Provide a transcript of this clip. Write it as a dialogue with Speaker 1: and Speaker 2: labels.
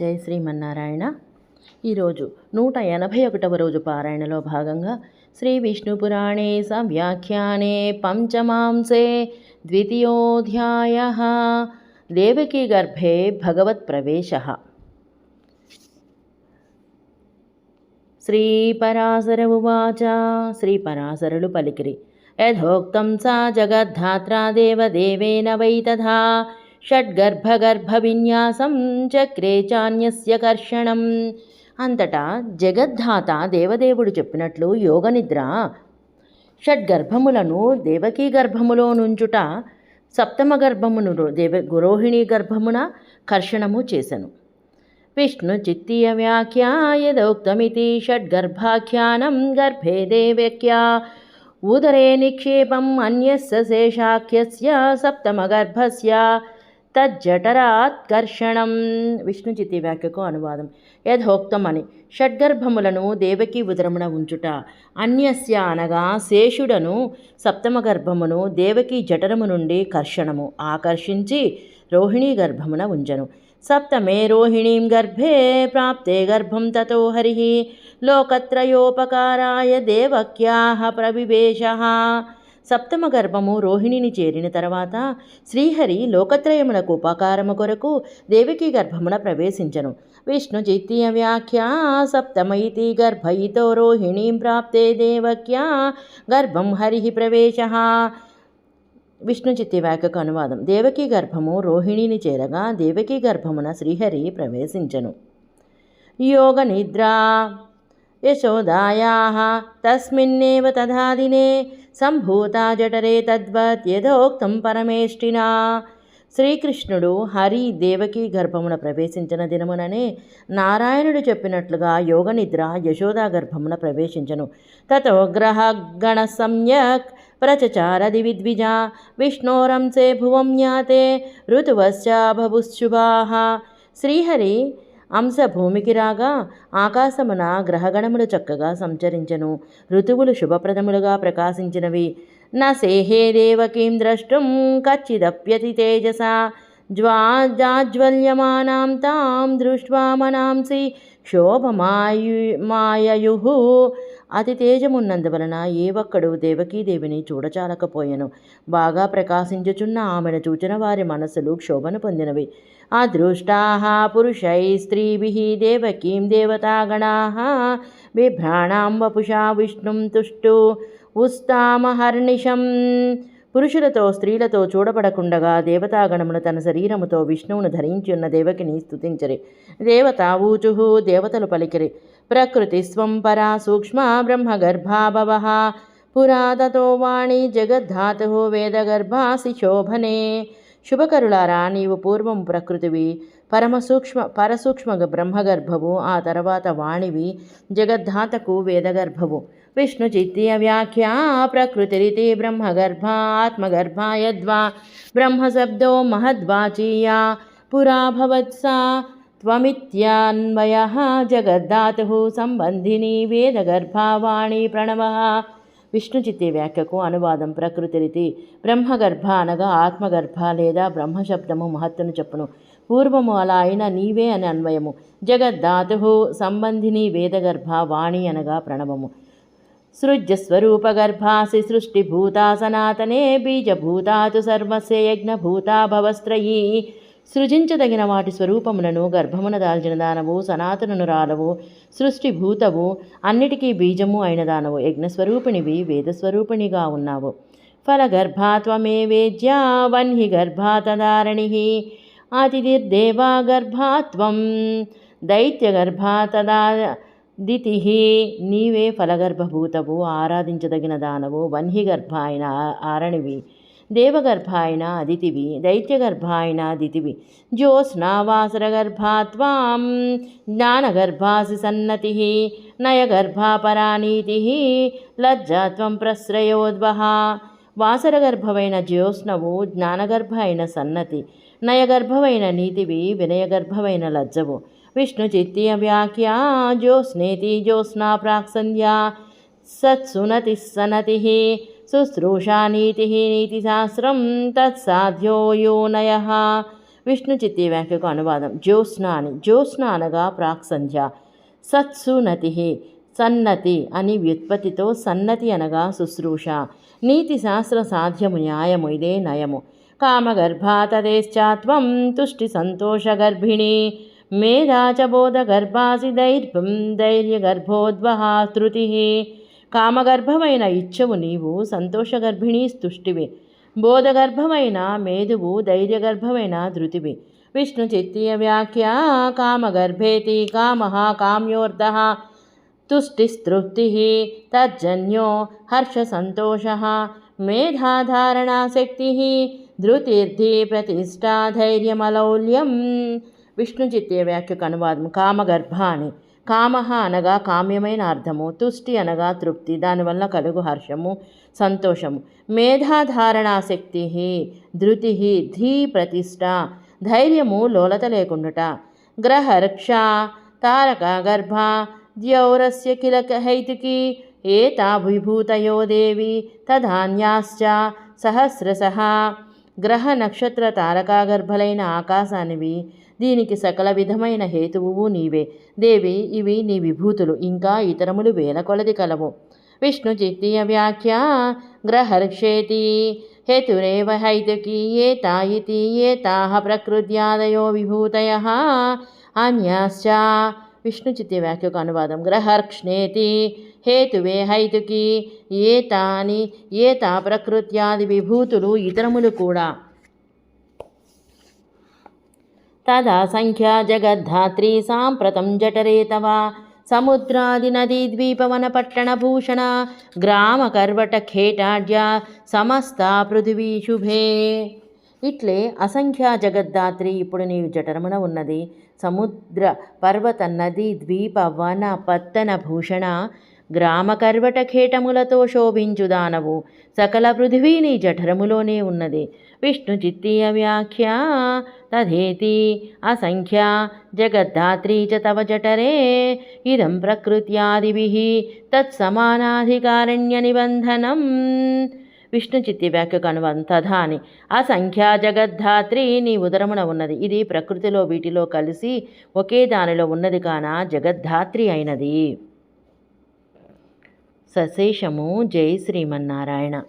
Speaker 1: జై శ్రీమన్నారాయణ. ఈరోజు నూట ఎనభై ఒకటవ రోజు పారాయణలో భాగంగా శ్రీ విష్ణుపురాణే సవ్యాఖ్యానే పంచమాంసే ద్వితీయోధ్యాయ దేవకీ గర్భే భగవత్ ప్రవేశ. శ్రీపరాశర ఉవాచ శ్రీపరాశరులు పలికిరి. యథోక్తం సా జగద్ధాత్రా దేవదేవేన వై తథా షడ్గర్భగర్భవిన్యాసం చక్రే చాన్యస్య కర్షణం. అంతటా జగద్ధాత దేవదేవుడు చెప్పినట్లు యోగనిద్ర. షడ్గర్భములను దేవకీ గర్భములో నుంచుట సప్తమ గర్భమును దేవ గురోహిణి గర్భమున కర్షణము చేశను విష్ణు చిత్తీయ వ్యాఖ్యాయదోక్తమితి షడ్గర్భాఖ్యానం గర్భే దేవ్యఖ్యా ఉదరే నిక్షేపం అన్యస్య శేషాఖ్యస్య సప్తమగర్భస్య తజ్జఠరాత్కర్షణం విష్ణు చిత్తి వ్యాఖ్యకు అనువాదం. యథోక్తం అని షడ్గర్భములను దేవకీ ఉదరమున ఉంచుట. అన్యస్య అనగా శేషుడను సప్తమ గర్భమును దేవకి జఠరము నుండి కర్షణము. ఆకర్షించి రోహిణీ గర్భమున ఉంచను. సప్తమే రోహిణీం గర్భే ప్రాప్తే గర్భం తతో హరి. లోకత్రయోపకారాయ దేవక్యాహ ప్రవివేశ. సప్తమ గర్భము రోహిణిని చేరిన తర్వాత శ్రీహరి లోకత్రయములకు ఉపకారము కొరకు దేవికి గర్భమున ప్రవేశించను. విష్ణు చిత్తీయ వ్యాఖ్య సప్తమైతి గర్భయితో రోహిణీం ప్రాప్తే దేవక్యా గర్భం హరి ప్రవేశ. విష్ణు చిత్తి వ్యాఖ్యకు అనువాదం. దేవకీ గర్భము రోహిణిని చేరగా దేవకీ గర్భమున శ్రీహరి ప్రవేశించను. యోగ నిద్ర యశోదాయా తస్మిన్నేవ తథా సంభూతా జఠరే తద్వత్ యథోక్తం పరమేష్టినా శ్రీకృష్ణుడు హరి దేవకి గర్భమున ప్రవేశించిన దినముననే నారాయణుడు చెప్పినట్లుగా యోగ నిద్ర యశోదా గర్భమున ప్రవేశించను. తతో గ్రహగణ సమ్యక్ ప్రచచారది విద్విజ విష్ణోరంసే భువం జ్ఞాతే ఋతువశ్చాభవుశుభా శ్రీహరి అంశ భూమికి రాగా ఆకాశమున గ్రహగణములు చక్కగా సంచరించను. ఋతువులు శుభప్రదములుగా ప్రకాశించినవి. నా సేహే దేవకీం ద్రష్టుం కచ్చిదప్యతి తేజస. జ్వాజాజ్వల్యమానాం తాం దృష్ట్వా మనాంసి శోభమాయు మాయయు అతి తేజమున్నందువలన ఏ ఒక్కడు దేవకీదేవిని చూడచాలకపోయెను. బాగా ప్రకాశించుచున్న ఆమెను చూచిన వారి మనస్సులు క్షోభను పొందినవి. అదృష్టా పురుషై స్త్రీభి దేవకీం దేవతాగణా బిభ్రాణాం వపుషా విష్ణుం తుష్టు ఉస్తామహర్నిషం పురుషులతో స్త్రీలతో చూడబడకుండగా దేవతాగణమును తన శరీరముతో విష్ణువును ధరించున్న దేవకిని స్థుతించరి దేవత ఊచుహు దేవతలు పలికిరి. ప్రకృతి స్వం పరా సూక్ష్మ బ్రహ్మగర్భాభవ పురాతతో వాణి జగద్ధాతు వేదగర్భాసి శోభనే శుభకరులారా నీవు పూర్వం ప్రకృతివి పరమసూక్ష్మ పరసూక్ష్మ బ్రహ్మగర్భవు ఆ తర్వాత వాణివి జగద్ధాతకు వేదగర్భవు. విష్ణు చిత్తీయ వ్యాఖ్యా ప్రకృతిరితి బ్రహ్మగర్భ ఆత్మగర్భాయద్వా బ్రహ్మశబ్దో మహద్వాచీయా పురాభవత్సా భవత్సా త్వమిత్యాన్వయ జగద్ధాతు సంబంధిని వేదగర్భావాణి ప్రణవ విష్ణుచిత్తి వ్యాఖ్యకు అనువాదం ప్రకృతిరితి బ్రహ్మగర్భ అనగా ఆత్మగర్భ లేదా బ్రహ్మశబ్దము మహత్తును చెప్పును. పూర్వము అలా అయిన నీవే అని అన్వయము. జగద్ధాతు సంబంధిని వేదగర్భ వాణి అనగా ప్రణవము. సృజ్యస్వరూపగర్భాసి సృష్టిభూతా సనాతనే బీజభూతాతు సర్వస్య యజ్ఞభూతా భవస్త్రయీ. సృజించదగిన వాటి స్వరూపములను గర్భమున దాల్చిన దానవు సనాతనను రాలవు సృష్టిభూతవు అన్నిటికీ బీజము అయిన దానవు యజ్ఞస్వరూపిణివి వేదస్వరూపిణిగా ఉన్నావు. ఫలగర్భాత్వమే వేద్యా వన్హి గర్భాతదారణి అతిథిర్దేవా గర్భాత్వం దైత్యగర్భాతదా దితిహి నీవే ఫలగర్భభూతవు ఆరాధించదగిన దానవు వన్హిగర్భ అయిన ఆరణివి దేవగర్భ అయిన అదితివి దైత్యగర్భ అయిన దితివి జ్యోత్స్నావాసరగర్భాత్వాం జ్ఞానగర్భాసి సన్నతి నయగర్భాపరానీతి లజ్జాత్వం ప్రశ్రయోద్వహ వాసరగర్భమైన జ్యోత్స్నవు జ్ఞానగర్భ అయిన సన్నతి నయగర్భమైన నీతివి వినయగర్భమైన లజ్జవు విష్ణు చిత్తీయ వ్యాఖ్యా జ్యోత్స్నేతి జ్యోత్స్నా ప్రాక్సంధ్యా సత్సునతి సనతి శుశ్రూషా నీతి నీతిశాస్త్రం తత్సాధ్యో యోనయ విష్ణు చిత్తి వ్యాఖ్యకు అనువాదం జ్యోత్స్న అని జ్యోత్స్న అనగా ప్రాక్సంధ్య సత్సునతి సన్నతి అని వ్యుత్పత్తితో సన్నతి అనగా శుశ్రూష నీతి శాస్త్ర సాధ్యము న్యాయము ఇదే నయము కామగర్భాతదేశ్చాత్వం తుష్టి సంతోషగర్భిణి మేధా చ బోధగర్భాసి దైర్భం ధైర్యగర్భోద్వహా శృతి కామగర్భమైన ఇచ్చవు నీవు సంతోషగర్భిణీ స్తుష్టివి బోధగర్భమైన మేధువు ధైర్యగర్భమైన ధృతివి విష్ణు చిత్తీయ వ్యాఖ్య కామగర్భేతి కామ కామ్యోర్ధ తుష్టిస్తృప్తి తజ్జన్యో హర్షసంతోష మేధాధారణాశక్తి ధృతిర్ధి ప్రతిష్టా ధైర్యమలౌల్యం విష్ణు చిత్తే వ్యాఖ్యకు అనువాదం కామగర్భ అని కామహ అనగా కామ్యమైన అర్థము తుష్టి అనగా తృప్తి దానివల్ల కలుగు హర్షము సంతోషము. మేధాధారణాశక్తి ధృతి ధీ ప్రతిష్ట ధైర్యము లోలత లేకుండుట. గ్రహర్క్ష తారక గర్భ ద్యౌరస్య కిలక హైతుకి ఏతా విభూతయో దేవి తధాన్యాశ్చ సహస్రశ. గ్రహ నక్షత్ర తారకాగర్భలైన ఆకాశానివి దీనికి సకల విధమైన హేతువు నీవే. దేవి ఇవి నీ విభూతులు ఇంకా ఇతరములు వేల కొలది కలవు. విష్ణు చిత్తీయ వ్యాఖ్య గ్రహర్షేతి హేతురేవ హైతుకి ఏతా ఇతి ప్రకృత్యాదయో విభూతయ అన్యాశ్చ విష్ణు చిత్తి వ్యాఖ్యకు అనువాదం గ్రహర్క్ష్ణేతి హేతువే హైతుకి. ఏతాని ఏతా ప్రకృత్యాది విభూతులు ఇతరములు కూడా. తదా సంఖ్యా జగద్ధాత్రి సాంప్రతం జఠరేతవా. సముద్రాది నదీ ద్వీపవన పట్టణభూషణ గ్రామ కర్వట ఖేటాడ్య సమస్త పృథివీ శుభే. ఇట్లే అసంఖ్యా జగద్ధాత్రి ఇప్పుడు నీవు జఠరమున ఉన్నది. సముద్ర పర్వత నది ద్వీప వన పత్తన భూషణ గ్రామ కర్వట ఖేటములతో శోభించు దానవు. సకల పృథివీ నీ జఠరములోనే ఉన్నది. విష్ణు చిత్తీయ వ్యాఖ్య తదేతి. అసంఖ్య జగద్ధాత్రీ చ తవ జఠరే. ఇదం ప్రకృత్యాదిభిः తత్సమానాధికారణ్య నిబంధనం. విష్ణు చిత్తి వ్యాఖ్యకు అనువాదం అని అసంఖ్యా జగద్ధాత్రి నీ ఉదరమున ఉన్నది. ఇది ప్రకృతిలో వీటిలో కలిసి ఒకే దానిలో ఉన్నది కాన జగద్ధాత్రి అయినది. సశేషము జై శ్రీమన్నారాయణ.